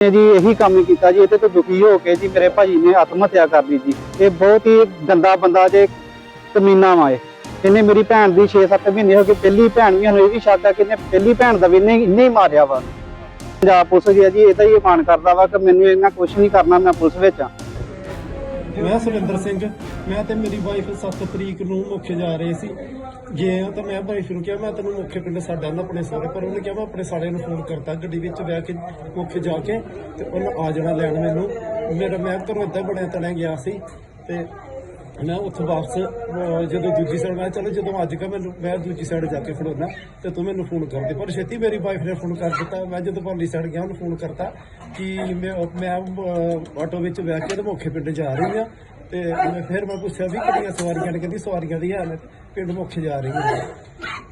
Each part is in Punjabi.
ਜੀ ਇਹੀ ਕੰਮ ਕੀਤਾ ਜੀ, ਇਹਦੇ ਤੋਂ ਦੁਖੀ ਹੋ ਕੇ ਜੀ ਮੇਰੇ ਭਾਜੀ ਨੇ ਆਤਮ ਹੱਤਿਆ ਕਰ ਲਈ ਜੀ। ਇਹ ਬਹੁਤ ਹੀ ਗੰਦਾ ਬੰਦਾ ਜੇ ਕਮੀਨਾ ਵਾ ਇਹ। ਇਹਨੇ ਮੇਰੀ ਭੈਣ ਦੀ 6-7 ਮਹੀਨੇ ਹੋ ਗਏ, ਪਹਿਲੀ ਭੈਣ ਵੀ ਸਾਨੂੰ ਇਹ ਵੀ ਸ਼ੱਕ ਆ ਕਿ ਇਹਨੇ ਪਹਿਲੀ ਭੈਣ ਦਾ ਵੀ ਇਹਨੇ ਇਹਨੇ ਹੀ ਮਾਰਿਆ ਵਾ। ਪੰਜਾਬ ਪੁਲਿਸ ਗਿਆ ਜੀ ਇਹਦਾ ਹੀ ਮਾਨ ਕਰਦਾ ਵਾ ਕਿ ਮੈਨੂੰ ਇਹਨਾਂ ਕੁਝ ਨਹੀਂ ਕਰਨਾ ਮੈਂ ਪੁਲਿਸ ਵਿੱਚ ਆ। ਮੈਂ ਸੁਰਿੰਦਰ ਸਿੰਘ, ਮੈਂ ਤੇ ਮੇਰੀ ਵਾਈਫ 7 ਤਰੀਕ ਨੂੰ ਮੁੱਖੇ ਜਾ ਰਹੇ ਸੀ। ਗਏ ਆ ਤਾਂ ਮੈਂ ਵਾਈਫ ਨੂੰ ਕਿਹਾ, ਮੈਂ ਤੈਨੂੰ ਮੁੱਖੇ ਪਿੰਡ ਸਾਡਾ ਨਾ ਆਪਣੇ ਸਾਰੇ, ਪਰ ਉਹਨੇ ਕਿਹਾ ਮੈਂ ਆਪਣੇ ਸਾਰਿਆਂ ਨੂੰ ਫੋਨ ਕਰਤਾ ਗੱਡੀ ਵਿੱਚ ਬਹਿ ਕੇ ਮੁੱਖੇ ਜਾ ਕੇ ਤੇ ਉਹਨੇ ਆ ਜਾਣਾ ਲੈਣ ਮੈਨੂੰ। ਮੇਰਾ ਮੈਂ ਘਰੋਂ ਇੱਦਾਂ ਬਣਿਆ ਤਣਿਆ ਗਿਆ ਸੀ ਤੇ ਮੈਂ ਉੱਥੋਂ ਵਾਪਸ ਅਹ, ਜਦੋਂ ਦੂਜੀ ਸਾਈਡ ਮੈਂ ਕਿਹਾ ਚਲੋ ਜਦੋਂ ਅੱਜ ਕਾ ਮੈਨੂੰ ਮੈਂ ਦੂਜੀ ਸਾਈਡ ਜਾ ਕੇ ਖੜੋਣਾ ਤੇ ਤੂੰ ਮੈਨੂੰ ਫੋਨ ਕਰ ਦੇ ਪਰ ਛੇਤੀ ਮੇਰੀ ਵਾਈਫ ਨੇ ਫੋਨ ਕਰ ਦਿੱਤਾ। ਮੈਂ ਜਦੋਂ ਪਰਲੀ ਸਾਈਡ ਗਿਆ ਉਹਨੂੰ ਫੋਨ ਕਰਤਾ ਕਿ ਮੈਂ ਮੈਂ ਅਹ, ਆਟੋ ਵਿੱਚ ਬਹਿ ਕੇ ਤੇ ਮੁੱਖੇ ਪਿੰਡ ਜਾ ਰਹੀ ਹਾਂ। ਤੇ ਮੈਂ ਫਿਰ ਮੈਂ ਪੁੱਛਿਆ ਵੀ ਕਿੰਨੀਆਂ ਸਵਾਰੀਆਂ ਨੇ? ਕਹਿੰਦੀ ਸਵਾਰੀਆਂ ਦੀ ਹਾਲ ਪਿੰਡ ਮੁੱਖੇ ਜਾ ਰਹੀ ਹਾਂ।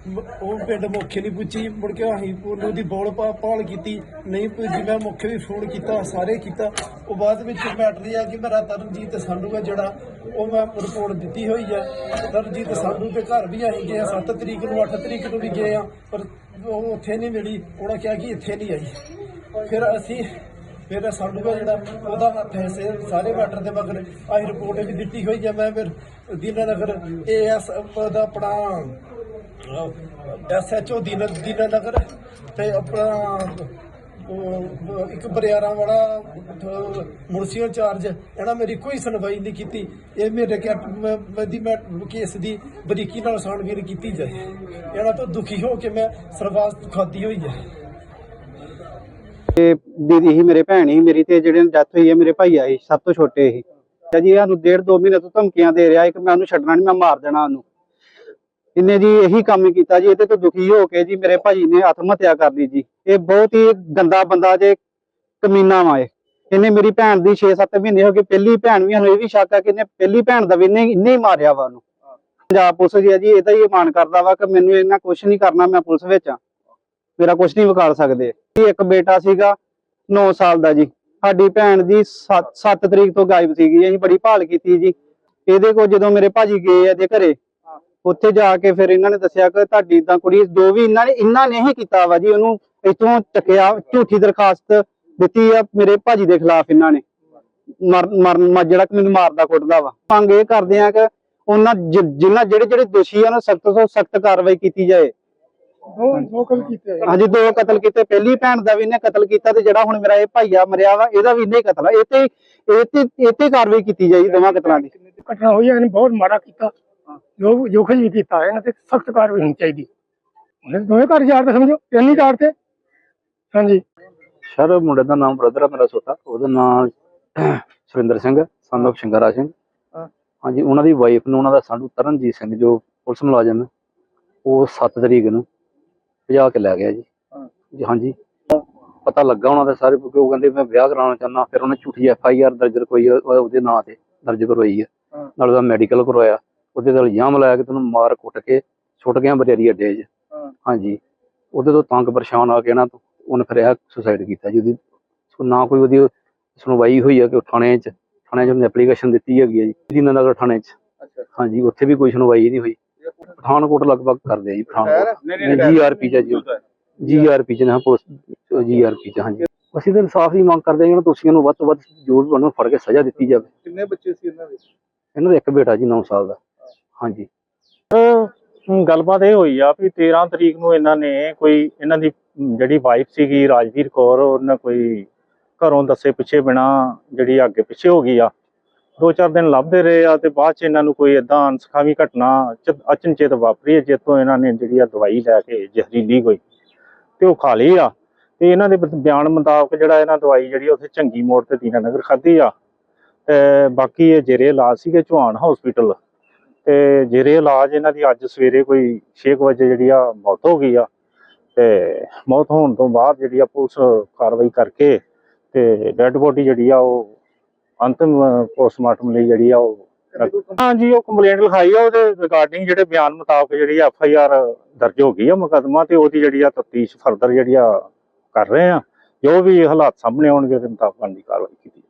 ਮ- ਉਹ ਪਿੰਡ ਮੁੱਖੇ ਨਹੀਂ ਪੁੱਛੀ ਮੁੜ ਕੇ ਅਸੀਂ ਉਹਨੂੰ ਦੀ ਬੋਲ ਪਾ ਭਾਲ ਕੀਤੀ। ਨਹੀਂ ਪੁੱਜੀ, ਮੈਂ ਮੁੱਖੇ ਵੀ ਫੋਨ ਕੀਤਾ, ਸਾਰੇ ਕੀਤਾ। ਉਹ ਬਾਅਦ ਵਿੱਚ ਮੈਟਰ ਇਹ ਆ ਕਿ ਮੇਰਾ ਤਰਨਜੀਤ ਸੰਧੂ ਹੈ ਜਿਹੜਾ, ਉਹ ਮੈਂ ਰਿਪੋਰਟ ਦਿੱਤੀ ਹੋਈ ਹੈ ਤਰਨਜੀਤ ਸੰਧੂ ਦੇ ਘਰ ਵੀ ਅਸੀਂ ਗਏ 7 ਤਰੀਕ ਨੂੰ 8 ਤਰੀਕ ਨੂੰ ਵੀ ਗਏ ਆ, ਪਰ ਉਹ ਉੱਥੇ ਨਹੀਂ ਮਿਲੀ। ਉਹਨਾਂ ਕਿਹਾ ਕਿ ਇੱਥੇ ਨਹੀਂ ਆਈ। ਫਿਰ ਅਸੀਂ ਫਿਰ ਸਾਨੂੰ ਦਾ ਜਿਹੜਾ ਉਹਦਾ ਹੱਥ ਹੈ ਸੇ ਸਾਰੇ ਮੈਟਰ ਦੇ ਮਗਰ ਆਹੀ ਰਿਪੋਰਟ ਵੀ ਦਿੱਤੀ ਹੋਈ ਹੈ। ਮੈਂ ਫਿਰ ਦੀਨਾਨਗਰ ਏਐਸ ਦਾ ਆਪਣਾ ਐਸਐਚਓ ਦੀਨ ਦੀਨਾਨਗਰ ਤੇ ਆਪਣਾ ਇੱਕ ਬਰਿਆਰਾਂ ਵਾਲਾ ਅਹ, ਮੁਨਸੀ ਇੰਚਾਰਜ ਇਹਨਾਂ ਮੇਰੀ ਕੋਈ ਸੁਣਵਾਈ ਨਹੀਂ ਕੀਤੀ। ਇਹ ਮੇਰੇ ਕੈਟ ਮੈਂ ਦੀ ਮੈਂ ਕੇਸ ਦੀ ਬਰੀਕੀ ਨਾਲ ਸਾਣਬੀਨ ਕੀਤੀ ਜਾਏ। ਇਹਨਾਂ ਤੋਂ ਦੁਖੀ ਹੋ ਕੇ ਮੈਂ ਸਰਵਾਸ ਖਾਦੀ ਹੋਈ ਹੈ ਤੇ ਦੀਦੀ ਹੀ ਮੇਰੇ ਭੈਣ ਹੀ ਮੇਰੀ ਤੇ ਜਿਹੜੇ ਡੈਥ ਹੋਈ ਹੈ ਮੇਰੇ ਭਾਈ ਆਏ ਸਭ ਤੋਂ ਛੋਟੇ ਹੀ ਤੇ ਜੀ ਸਾਨੂੰ ਡੇਢ ਦੋ ਮਹੀਨੇ ਤੋਂ ਧਮਕੀਆਂ ਦੇ ਰਿਹਾ ਕਿ ਮੈਂ ਉਹਨੂੰ ਛੱਡਣਾ ਨਹੀਂ ਮੈਂ ਮਾਰ ਦੇਣਾ ਉਹਨੂੰ। ਇਹਨੇ ਜੀ ਇਹੀ ਕੰਮ ਕੀਤਾ ਜੀ, ਇਹਦੇ ਤੋਂ ਦੁਖੀ ਹੋ ਕੇ ਜੀ ਮੇਰੇ ਭਾਜੀ ਨੇ ਆਤਮ ਹੱਤਿਆ ਕਰ ਲਈ ਜੀ। ਇਹ ਬਹੁਤ ਹੀ ਗੰਦਾ ਬੰਦਾ ਜੇ ਕਮੀਨਾ ਵਾ ਇਹ। ਇਹਨੇ ਮੇਰੀ ਭੈਣ ਦੀ 6-7 ਮਹੀਨੇ ਹੋ ਗਏ, ਪਹਿਲੀ ਭੈਣ ਵੀ, ਸਾਨੂੰ ਇਹ ਵੀ ਸ਼ੱਕ ਆ ਕਿ ਇਹਨੇ ਪਹਿਲੀ ਭੈਣ ਦਾ ਵੀ ਇਹਨੇ ਇਹਨੇ ਹੀ ਮਾਰਿਆ ਵਾ ਉਹਨੂੰ। ਪੰਜਾਬ ਪੁਲਿਸ ਗਿਆ ਜੀ, ਇਹਦਾ ਹੀ ਮਾਨ ਕਰਦਾ ਵਾ ਕਿ ਮੈਨੂੰ ਇਹਨਾਂ ਕੁਝ ਨਹੀਂ ਕਰਨਾ, ਮੈਂ ਪੁਲਿਸ ਵਿੱਚ ਆ। ਮੇਰਾ ਕੁਝ ਨਹੀਂ ਵਿਖਾਲ ਸਕਦੇ। ਜੀ, ਇੱਕ ਬੇਟਾ ਸੀਗਾ 9 ਸਾਲ ਦਾ ਜੀ। ਸਾਡੀ ਭੈਣ ਦੀ 7 ਤਰੀਕ ਤੋਂ ਗਾਇਬ ਸੀਗੀ, ਅਸੀਂ ਬੜੀ ਭਾਲ ਕੀਤੀ ਜੀ। ਇਹਦੇ ਕੋਲ ਜਦੋਂ ਮੇਰੇ ਭਾਜੀ ਗਏ ਆ ਦੇ ਘਰੇ, ਉੱਥੇ ਜਾ ਕੇ ਫਿਰ ਇਹਨਾਂ ਨੇ ਦੱਸਿਆ ਕਿ ਤੁਹਾਡੀ ਤਾਂ ਕੁੜੀ, ਜੋ ਵੀ ਇਹਨਾਂ ਨੇ ਇਹਨਾਂ ਨੇ ਹੀ ਕੀਤਾ ਵਾ ਜੀ, ਉਹਨੂੰ ਇੱਥੋਂ ਚੱਕਿਆ, ਝੂਠੀ ਦਰਖਾਸਤ ਦਿੱਤੀ ਆ ਮੇਰੇ ਭਾਜੀ ਦੇ ਖਿਲਾਫ ਇਹਨਾਂ ਨੇ। ਮਰ, ਮਰਨ ਜਿਹੜਾ ਮੈਨੂੰ ਮਾਰਦਾ, ਕੁੱਟਦਾ ਵਾ। ਮੰਗ ਇਹ ਕਰਦੇ ਆ ਕਿ ਉਹਨਾਂ ਜਿਨ੍ਹਾਂ ਜਿਹੜੇ ਜਿਹੜੇ ਦੋਸ਼ੀ ਆ, ਉਹਨਾਂ ਸਖਤ ਤੋਂ ਸਖਤ ਕਾਰਵਾਈ ਕੀਤੀ ਜਾਏ। ਦੋ ਦੋ ਕਲ ਕੀਤੇ ਹਾਂਜੀ ਦੋ ਕਤਲ ਕੀਤੇ। ਪਹਿਲੀ ਭੈਣ ਦਾ ਵੀ ਇਹਨੇ ਕਤਲ ਕੀਤਾ ਤੇ ਜਿਹੜਾ ਹੁਣ ਮੇਰਾ ਇਹ ਭਾਈਆ ਮਰਿਆ ਵਾ ਇਹਦਾ ਵੀ ਇਹਨੇ ਕਤਲ ਆ। ਇਹ ਤੇ ਇਹ ਤੇ ਇਹ ਤੇ ਕਾਰਵਾਈ ਕੀਤੀ ਜਾਈ ਦੋਵਾਂ ਕਤਲਾਂ ਦੀ। ਘਟਨਾ ਹੋਈ ਹੈ ਇਹਨੇ ਬਹੁਤ ਮਾੜਾ ਕੀਤਾ। ਜੋ ਜੋ ਕੁਝ ਵੀ ਕੀਤਾ ਇਹਨਾਂ ਤੇ ਸਖਤ ਕਾਰਵਾਈ ਹੋਣੀ ਚਾਹੀਦੀ। ਉਹਨੇ ਦੋਵੇਂ ਘਰ ਜਾੜਦੇ ਸਮਝੋ? ਤਿੰਨ ਹੀ ਜਾੜਦੇ ਹਾਂਜੀ। ਸਰ ਮੁੰਡੇ ਦਾ ਨਾਮ ਬ੍ਰਦਰ ਆ ਮੇਰਾ ਛੋਟਾ। ਉਹਦਾ ਨਾਮ ਸੁਰਿੰਦਰ ਸਿੰਘ of ਸ਼ਿੰਗਾਰਾ ਸਿੰਘ। ਹਾਂਜੀ ਉਹਨਾਂ ਦੀ ਵਾਈਫ ਨੂੰ ਉਹਨਾਂ ਦਾ ਸਾਡੂ ਤਰਨਜੀਤ ਸਿੰਘ ਜੋ ਪੁਲਿਸ ਮੁਲਾਜ਼ਮ ਹੈ ਉਹ 7 ਤਰੀਕ ਨੂੰ ਭਜਾ ਕੇ ਲੈ ਗਿਆ ਜੀ। ਜੀ ਹਾਂਜੀ। ਪਤਾ ਲੱਗਾ ਉਹਨਾਂ ਦਾ ਸਾਰੇ ਕਿਉਂਕਿ ਉਹ ਕਹਿੰਦੇ ਮੈਂ ਵਿਆਹ ਕਰਾਉਣਾ ਚਾਹੁੰਦਾ ਫਿਰ ਉਹਨੇ ਝੂਠੀ ਐਫ ਆਈ ਆਰ ਦਰਜ ਉਹ- ਉਹਦੇ ਨਾਂ ਤੇ ਦਰਜ ਕਰਵਾਈ ਹੈ। ਨਾਲ ਉਹਦਾ ਮੈਡੀਕਲ ਕਰਵਾਇਆ। ਉਹਦੇ ਤੇ ਇਲਜ਼ਾਮ ਲਾਇਆ ਕਿ ਤੈਨੂੰ ਮਾਰ ਕੁੱਟ ਕੇ ਛੁੱਟ ਗਿਆ ਬਰੇਰੀ ਅੱਡੇ 'ਚ। ਹਾਂਜੀ। ਉਹਦੇ ਤੋਂ ਤੰਗ ਪਰੇਸ਼ਾਨ ਆ ਕੇ ਨਾ ਉਹਨੇ ਫਿਰ ਇਹ ਸੁਸਾਈਡ ਕੀਤਾ ਜੀ। ਉਹਦੀ ਨਾ ਕੋਈ ਉਹਦੀ ਸੁਣਵਾਈ ਹੋਈ ਹੈ ਕਿ ਥਾਣੇ 'ਚ ਥਾਣੇ 'ਚ ਉਹਨੇ ਐਪਲੀਕੇਸ਼ਨ ਦਿੱਤੀ ਹੈਗੀ ਹੈ ਜੀ। ਦੀਨਾਨਗਰ ਥਾਣੇ 'ਚ। ਹਾਂਜੀ ਉੱਥੇ ਵੀ ਕੋਈ ਸੁਣਵਾਈ ਨਹੀਂ ਹੋਈ। ਪਠਾਨਕੋਟ ਲਗਭਗ ਕਰਦੇ ਆ ਜੀ ਪਠਾਨਕੋਟ। ਜੀਆਰਪੀ 'ਚ ਆ ਜੀ। ਜੀਆਰਪੀ 'ਚ ਨਾ ਪੁਲਿਸ ਜੀਆਰਪੀ 'ਚ ਹਾਂਜੀ। ਅਸੀਂ ਤਾਂ ਇਨਸਾਫ ਦੀ ਮੰਗ ਕਰਦੇ ਹਾਂ ਕਿ ਦੋਸ਼ੀਆਂ ਨੂੰ ਵੱਧ ਤੋਂ ਵੱਧ ਜੋ ਵੀ ਫੜ ਕੇ ਸਜ਼ਾ ਦਿੱਤੀ ਜਾਵੇ। ਕਿੰਨੇ ਬੱਚੇ ਸੀ ਇਹਨਾਂ ਦੇ? ਇਹਨਾਂ ਦਾ ਇੱਕ ਬੇਟਾ ਜੀ 9 ਸਾਲ ਦਾ। ਹਾਂਜੀ। ਗੱਲਬਾਤ ਇਹ ਹੋਈ ਆ ਵੀ 13 ਤਰੀਕ ਨੂੰ ਇਹਨਾਂ ਨੇ ਕੋਈ ਇਹਨਾਂ ਦੀ ਜਿਹੜੀ ਵਾਈਫ ਸੀਗੀ ਰਾਜਵੀਰ ਕੌਰ ਉਹਨਾਂ ਕੋਈ ਘਰੋਂ ਦੱਸੇ ਪਿੱਛੇ ਬਿਨਾ ਜਿਹੜੀ ਅੱਗੇ ਪਿੱਛੇ ਹੋ ਗਈ ਆ ਦੋ ਚਾਰ ਦਿਨ ਲੱਭਦੇ ਰਹੇ ਆ ਤੇ ਬਾਅਦ ਚ ਇਹਨਾਂ ਨੂੰ ਕੋਈ ਇਦਾਂ ਅਨਸਖਾਵੀ ਘਟਨਾ ਚ- ਅਚਨਚੇਤ ਵਾਪਰੀ ਹੈ ਜਿੱਤੋਂ ਇਹਨਾਂ ਨੇ ਜਿਹੜੀ ਆ ਦਵਾਈ ਲੈ ਕੇ ਜ਼ਹਿਰੀਲੀ ਕੋਈ ਤੇ ਉਹ ਖਾ ਲਈ ਆ। ਤੇ ਇਹਨਾਂ ਦੇ ਬ- ਬਿਆਨ ਮੁਤਾਬਕ ਜਿਹੜਾ ਇਹਨਾਂ ਦਵਾਈ ਜਿਹੜੀ ਉੱਥੇ ਚੰਗੀ ਮੋੜ ਤੇ ਦੀਨਾ ਨਗਰ ਖਾਧੀ ਆ। ਤੇ ਬਾਕੀ ਇਹ ਜੇਰੇ ਇਲਾਜ ਸੀਗੇ ਚੌਹਾਨ ਹਸਪੀਟਲ ਤੇ ਜੇਰੇ ਇਲਾਜ ਇਹਨਾਂ ਦੀ ਅੱਜ ਸਵੇਰੇ ਕੋਈ 6 ਵਜੇ ਜਿਹੜੀ ਆ ਮੌਤ ਹੋ ਗਈ ਆ। ਤੇ ਮੌਤ ਹੋਣ ਤੋਂ ਬਾਅਦ ਜਿਹੜੀ ਆ ਪੁਲਿਸ ਕਾਰਵਾਈ ਕਰਕੇ ਤੇ ਡੈੱਡ ਬੋਡੀ ਜਿਹੜੀ ਆ ਉਹ ਅੰਤਿਮ ਪੋਸਟਮਾਰਟਮ ਲਈ ਜਿਹੜੀ ਆ ਉਹ ਹਾਂਜੀ, ਉਹ ਕੰਪਲੇਂਟ ਲਿਖਾਈ ਆ, ਉਹਦੇ ਰਿਗਾਰਡਿੰਗ ਜਿਹੜੇ ਬਿਆਨ ਮੁਤਾਬਕ ਜਿਹੜੀ ਐਫ ਆਈ ਆਰ ਦਰਜ ਹੋ ਗਈ ਆ ਮੁਕੱਦਮਾ ਤੇ ਉਹਦੀ ਜਿਹੜੀ ਆ ਤਫਤੀਸ਼ ਫਰਦਰ ਜਿਹੜੀ ਆ ਕਰ ਰਹੇ ਆ। ਜੋ ਵੀ ਹਾਲਾਤ ਸਾਹਮਣੇ ਆਉਣਗੇ, ਉਹਦੇ ਮੁਤਾਬਕ ਦੀ ਕਾਰਵਾਈ ਕੀਤੀ